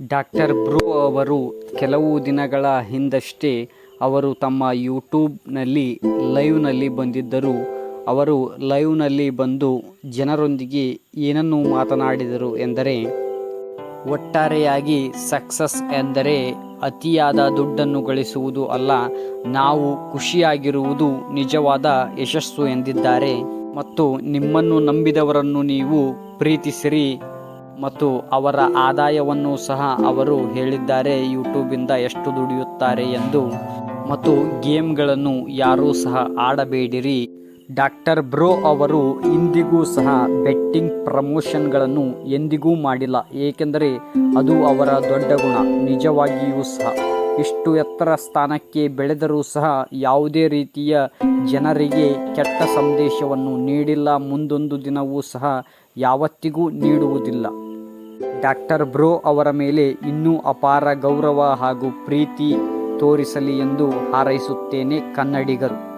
Doctor bro ಅವರು ಕೆಲವು ದಿನಗಳ ಹಿಂದಷ್ಟೇ ಅವರು ತಮ್ಮ ಯೂಟ್ಯೂಬ್ನಲ್ಲಿ ಲೈವ್ನಲ್ಲಿ ಬಂದಿದ್ದರು. ಅವರು ಲೈವ್ನಲ್ಲಿ ಬಂದು ಜನರೊಂದಿಗೆ ಏನನ್ನು ಮಾತನಾಡಿದರು ಎಂದರೆ, ಒಟ್ಟಾರೆಯಾಗಿ ಸಕ್ಸಸ್ ಎಂದರೆ ಅತಿಯಾದ ದುಡ್ಡನ್ನು ಗಳಿಸುವುದು ಅಲ್ಲ, ನಾವು ಖುಷಿಯಾಗಿರುವುದು ನಿಜವಾದ ಯಶಸ್ಸು ಎಂದಿದ್ದಾರೆ. ಮತ್ತು ನಿಮ್ಮನ್ನು ನಂಬಿದವರನ್ನು ನೀವು ಪ್ರೀತಿಸಿರಿ. ಮತ್ತು ಅವರ ಆದಾಯವನ್ನು ಸಹ ಅವರು ಹೇಳಿದ್ದಾರೆ. ಯೂಟ್ಯೂಬಿಂದ ಎಷ್ಟು ದುಡಿಯುತ್ತಾರೆ ಎಂದು. ಮತ್ತು ಗೇಮ್ಗಳನ್ನು ಯಾರೂ ಸಹ ಆಡಬೇಡಿರಿ. ಡಾಕ್ಟರ್ ಬ್ರೋ ಅವರು ಇಂದಿಗೂ ಸಹ ಬೆಟ್ಟಿಂಗ್ ಪ್ರಮೋಷನ್ಗಳನ್ನು ಎಂದಿಗೂ ಮಾಡಿಲ್ಲ. ಏಕೆಂದರೆ ಅದು ಅವರ ದೊಡ್ಡ ಗುಣ. ನಿಜವಾಗಿಯೂ ಸಹ. ಇಷ್ಟು ಎತ್ತರ ಸ್ಥಾನಕ್ಕೆ ಬೆಳೆದರೂ ಸಹ ಯಾವುದೇ ರೀತಿಯ ಜನರಿಗೆ ಕೆಟ್ಟ ಸಂದೇಶವನ್ನು ನೀಡಿಲ್ಲ. ಮುಂದೊಂದು ದಿನವೂ ಸಹ ಯಾವತ್ತಿಗೂ ನೀಡುವುದಿಲ್ಲ. ಡಾಕ್ಟರ್ ಬ್ರೋ ಅವರ ಮೇಲೆ ಇನ್ನೂ ಅಪಾರ ಗೌರವ ಹಾಗೂ ಪ್ರೀತಿ ತೋರಿಸಲಿ ಎಂದು ಹಾರೈಸುತ್ತೇನೆ ಕನ್ನಡಿಗರು.